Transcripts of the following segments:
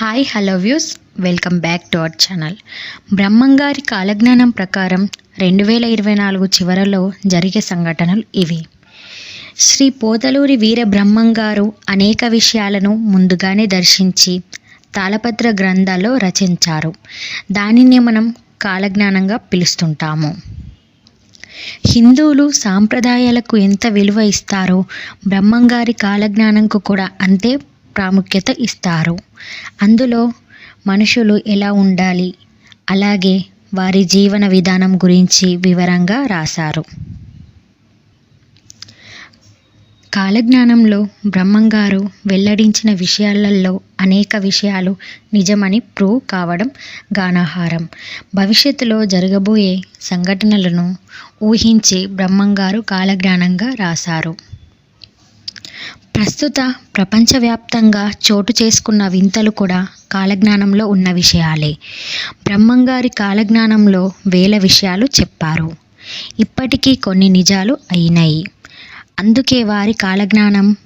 Hi hello views welcome back to our channel బ్రహ్మంగారి కాలజ్ఞానం ప్రకారం రెండు వేల ఇరవై నాలుగు చివరలో జరిగే సంఘటనలు ఇవి. శ్రీ పోతలూరి వీర బ్రహ్మంగారు అనేక విషయాలను ముందుగానే దర్శించి తాళపత్ర గ్రంథాల్లో రచించారు. దానిని మనం కాలజ్ఞానంగా పిలుస్తుంటాము. హిందువులు సాంప్రదాయాలకు ఎంత విలువ ఇస్తారో బ్రహ్మంగారి కాలజ్ఞానంకు కూడా అంతే ప్రాముఖ్యత ఇస్తారు. అందులో మనుషులు ఎలా ఉండాలి? అలాగే వారి జీవన విధానం గురించి వివరంగా రాశారు. కాలజ్ఞానంలో బ్రహ్మంగారు వెల్లడించిన విషయాలలో అనేక విషయాలు నిజమని ప్రూవ్ కావడం గానాహారం. భవిష్యత్తులో జరగబోయే సంఘటనలను ఊహించి బ్రహ్మంగారు కాలజ్ఞానంగా రాశారు. ప్రస్తుత ప్రపంచవ్యాప్తంగా చోటు చేసుకున్న వింతలు కూడా కాలజ్ఞానంలో ఉన్న విషయాలే. బ్రహ్మంగారి కాలజ్ఞానంలో వేల విషయాలు చెప్పారు. ఇప్పటికీ కొన్ని నిజాలు అయినాయి. అందుకే వారి కాలజ్ఞానం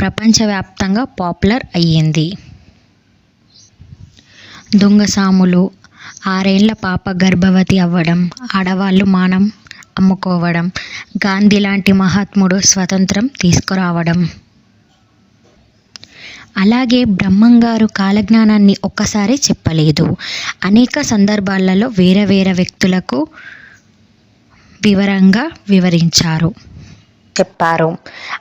ప్రపంచవ్యాప్తంగా పాపులర్ అయ్యింది. దొంగసాములు ఆరేళ్ళ పాప గర్భవతి అవ్వడం ఆడవాళ్ళు మానం అమ్ముకోవడం గాంధీ లాంటి మహాత్ముడు స్వతంత్రం తీసుకురావడం. అలాగే బ్రహ్మంగారు కాలజ్ఞానాన్ని ఒక్కసారి చెప్పలేదు. అనేక సందర్భాలలో వేరే వేరే వ్యక్తులకు వివరంగా వివరించారు. చెప్పారు.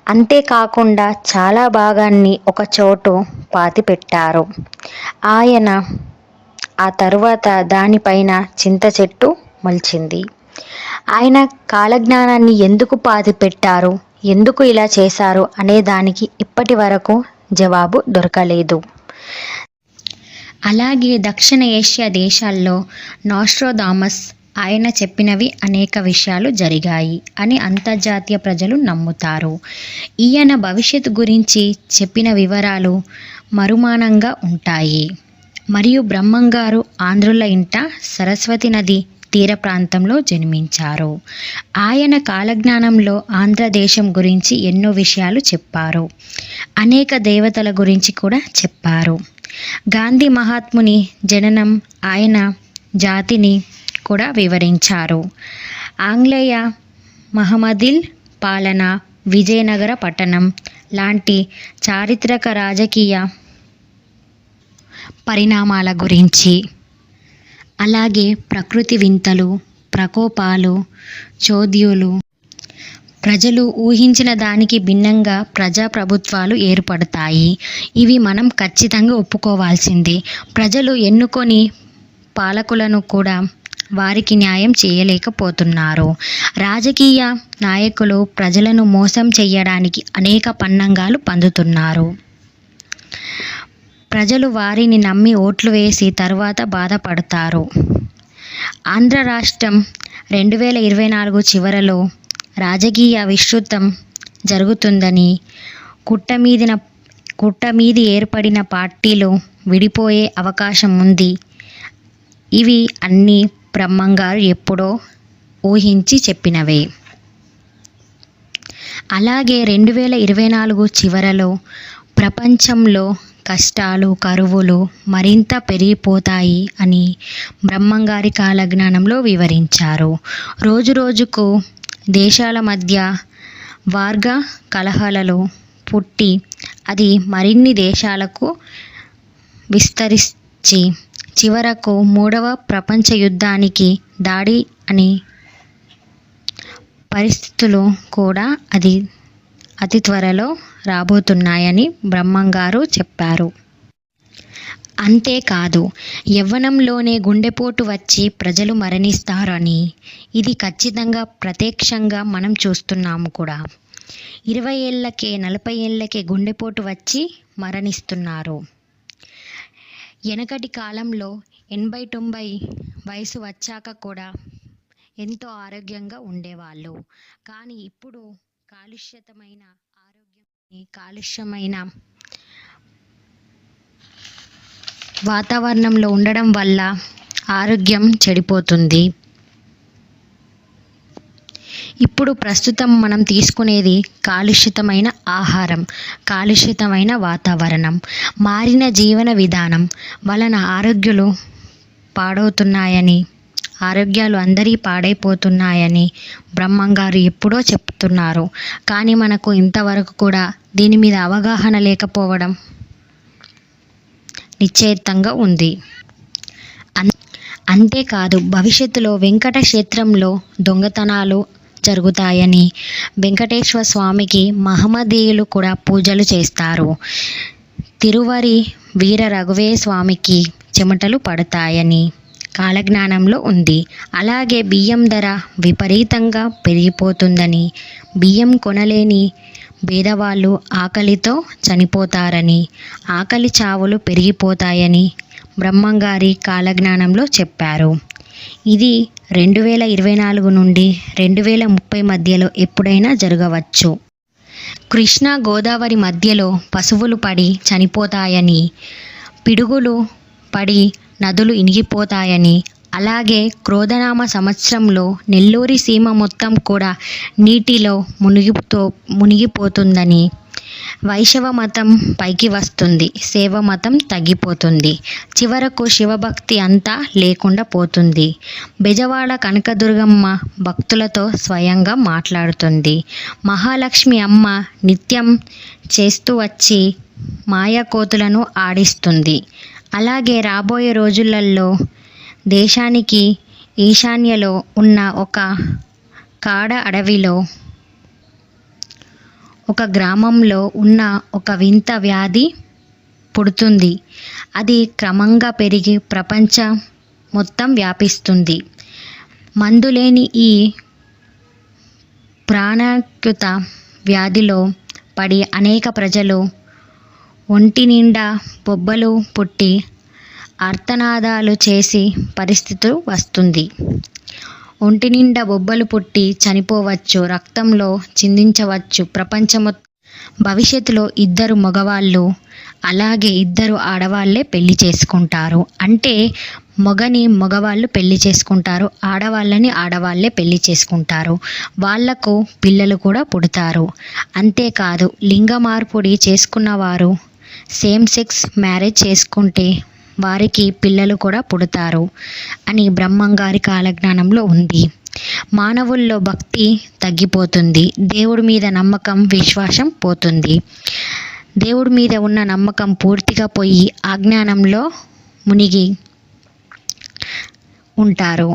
అంతేకాకుండా చాలా భాగాన్ని ఒక చోటు పాతిపెట్టారు. ఆయన ఆ తరువాత దానిపైన చింత చెట్టు మొలిచింది. ఆయన కాలజ్ఞానాన్ని ఎందుకు పాతిపెట్టారు? ఎందుకు ఇలా చేశారు? అనే దానికి ఇప్పటి వరకు జవాబు దొరకలేదు. అలాగే దక్షిణ ఏషియా దేశాల్లో నాస్ట్రోదామస్ ఆయన చెప్పినవి అనేక విషయాలు జరిగాయి అని అంతర్జాతీయ ప్రజలు నమ్ముతారు. ఈయన భవిష్యత్తు గురించి చెప్పిన వివరాలు మరుమానంగా ఉంటాయి. మరియు బ్రహ్మంగారు ఆంధ్రుల ఇంట సరస్వతి నది తీర ప్రాంతంలో జన్మించారు. ఆయన కాలజ్ఞానంలో ఆంధ్రదేశం గురించి ఎన్నో విషయాలు చెప్పారు. అనేక దేవతల గురించి కూడా చెప్పారు. గాంధీ మహాత్ముని జననం ఆయన జాతిని కూడా వివరించారు. ఆంగ్లేయ మహమ్మదిల్ పాలన విజయనగర పట్టణం లాంటి చారిత్రక రాజకీయ పరిణామాల గురించి అలాగే ప్రకృతి వింతలు ప్రకోపాలు చోద్యులు. ప్రజలు ఊహించిన దానికి భిన్నంగా ప్రజాప్రభుత్వాలు ఏర్పడతాయి. ఇవి మనం ఖచ్చితంగా ఒప్పుకోవాల్సిందే. ప్రజలు ఎన్నుకొని పాలకులను కూడా వారికి న్యాయం చేయలేకపోతున్నారు. రాజకీయ నాయకులు ప్రజలను మోసం చేయడానికి అనేక పన్నంగాలు పందుతున్నారు. ప్రజలు వారిని నమ్మి ఓట్లు వేసి తర్వాత బాధపడతారు. ఆంధ్ర రాష్ట్రం రెండు వేల ఇరవై నాలుగు చివరలో రాజకీయ విస్తృతం జరుగుతుందని కుట్ట కుట్టమీది కుట్ట ఏర్పడిన పార్టీలు విడిపోయే అవకాశం ఉంది. ఇవి అన్నీ బ్రహ్మంగారు ఎప్పుడో ఊహించి చెప్పినవే. అలాగే రెండు వేల ఇరవై నాలుగు చివరలో ప్రపంచంలో కష్టాలు కరువులు మరింత పెరిగిపోతాయి అని బ్రహ్మంగారి కాలజ్ఞానంలో వివరించారు. రోజు రోజుకు దేశాల మధ్య వార్గ కలహాలలో పుట్టి అది మరిన్ని దేశాలకు విస్తరించి చివరకు మూడవ ప్రపంచ యుద్ధానికి దాడి అని పరిస్థితులు కూడా అది అతి త్వరలో రాబోతున్నాయని బ్రహ్మంగారు చెప్పారు. అంతేకాదు యవ్వనంలోనే గుండెపోటు వచ్చి ప్రజలు మరణిస్తారని ఇది ఖచ్చితంగా ప్రత్యక్షంగా మనం చూస్తున్నాము కూడా. ఇరవై ఏళ్ళకే నలభై ఏళ్ళకే గుండెపోటు వచ్చి మరణిస్తున్నారు. వెనకటి కాలంలో ఎనభై తొంభై వయసు వచ్చాక కూడా ఎంతో ఆరోగ్యంగా ఉండేవాళ్ళు. కానీ ఇప్పుడు కాలుష్యతమైన ఆరోగ్యం కాలుష్యమైన వాతావరణంలో ఉండడం వల్ల ఆరోగ్యం చెడిపోతుంది. ఇప్పుడు ప్రస్తుతం మనం తీసుకునేది కాలుషితమైన ఆహారం కాలుషితమైన వాతావరణం. మారిన జీవన విధానం వలన ఆరోగ్యాలు పాడవుతున్నాయని ఆరోగ్యాలు అందరి పాడైపోతున్నాయని బ్రహ్మంగారు ఎప్పుడో చెప్తున్నారు. కానీ మనకు ఇంతవరకు కూడా దీని మీద అవగాహన లేకపోవడం నిశ్చయితంగా ఉంది. అన్ అంతేకాదు భవిష్యత్తులో వెంకట క్షేత్రంలో దొంగతనాలు జరుగుతాయని వెంకటేశ్వర స్వామికి మహమ్మదీయులు కూడా పూజలు చేస్తారు. తిరువరి వీర రఘువే స్వామికి చెమటలు పడతాయని కాలజ్ఞానంలో ఉంది. అలాగే బియ్యం ధర విపరీతంగా పెరిగిపోతుందని బియ్యం కొనలేని బేదవాళ్ళు ఆకలితో చనిపోతారని ఆకలి చావులు పెరిగిపోతాయని బ్రహ్మంగారి కాలజ్ఞానంలో చెప్పారు. ఇది రెండు వేల ఇరవై నాలుగు నుండి రెండు వేల ముప్పై మధ్యలో ఎప్పుడైనా జరగవచ్చు. కృష్ణా గోదావరి మధ్యలో పశువులు పడి చనిపోతాయని పిడుగులు పడి నదులు ఇనిగిపోతాయని. అలాగే క్రోధనామ సంవత్సరంలో నెల్లూరి సీమ మొత్తం కూడా నీటిలో మునిగితో మునిగిపోతుందని వైశవ మతం పైకి వస్తుంది. సేవ మతం తగ్గిపోతుంది. చివరకు శివభక్తి అంతా లేకుండా పోతుంది. బెజవాడ కనకదుర్గమ్మ భక్తులతో స్వయంగా మాట్లాడుతుంది. మహాలక్ష్మి అమ్మ నిత్యం చేస్తూ వచ్చి మాయాకోతులను ఆడిస్తుంది. అలాగే రాబోయే రోజులలో దేశానికి ఈశాన్యలో ఉన్న ఒక కాడ అడవిలో ఒక గ్రామంలో ఉన్న ఒక వింత వ్యాధి పుడుతుంది. అది క్రమంగా పెరిగి ప్రపంచం మొత్తం వ్యాపిస్తుంది. మందులేని ఈ ప్రాణాకృత వ్యాధిలో పడి అనేక ప్రజలు ఒంటి నిండా బొబ్బలు పుట్టి ఆర్తనాదాలు చేసి పరిస్థితి వస్తుంది. ఒంటి నిండా బొబ్బలు పుట్టి చనిపోవచ్చు రక్తంలో చిందించవచ్చు ప్రపంచం భవిష్యత్తులో ఇద్దరు మగవాళ్ళు అలాగే ఇద్దరు ఆడవాళ్ళే పెళ్ళి చేసుకుంటారు. అంటే మగని మగవాళ్ళు పెళ్ళి చేసుకుంటారు ఆడవాళ్ళని ఆడవాళ్ళే పెళ్ళి చేసుకుంటారు. వాళ్ళకు పిల్లలు కూడా పుడతారు. అంతేకాదు లింగ మార్పుడి చేసుకున్న వారు సేమ్ సెక్స్ మ్యారేజ్ చేసుకుంటే వారికి పిల్లలు కూడా పుడతారు అని బ్రహ్మంగారి కాలజ్ఞానంలో ఉంది. మానవుల్లో భక్తి తగ్గిపోతుంది. దేవుడి మీద నమ్మకం విశ్వాసం పోతుంది. దేవుడి మీద ఉన్న నమ్మకం పూర్తిగా పోయి అజ్ఞానంలో మునిగి ఉంటారు.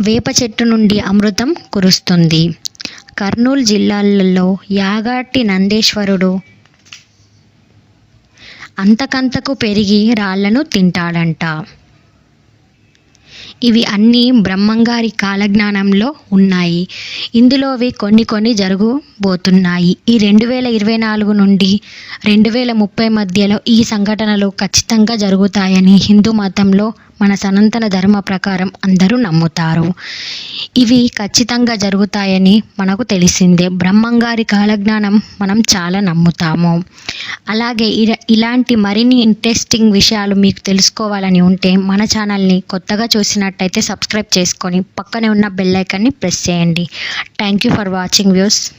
వేప చెట్టు నుండి అమృతం కురుస్తుంది. కర్నూలు జిల్లాలలో యాగాటి నందేశ్వరుడు అంతకంతకు పెరిగి రాళ్ళను తింటాడంట. ఇవి అన్నీ బ్రహ్మంగారి కాలజ్ఞానంలో ఉన్నాయి. ఇందులోవి కొన్ని కొన్ని జరగబోతున్నాయి. ఈ రెండు వేల ఇరవై నాలుగు నుండి రెండు వేల ముప్పై మధ్యలో ఈ సంఘటనలు ఖచ్చితంగా జరుగుతాయని హిందూ మతంలో మన సనాతన ధర్మ ప్రకారం అందరూ నమ్ముతారు. ఇవి ఖచ్చితంగా జరుగుతాయని మనకు తెలిసిందే. బ్రహ్మంగారి కాలజ్ఞానం మనం చాలా నమ్ముతాము. అలాగే ఇలాంటి మరిన్ని ఇంట్రెస్టింగ్ విషయాలు మీకు తెలుసుకోవాలని ఉంటే మన ఛానల్ని కొత్తగా చూసినట్టయితే సబ్స్క్రైబ్ చేసుకొని పక్కనే ఉన్న బెల్ ఐకాన్ని ప్రెస్ చేయండి. Thank you for watching views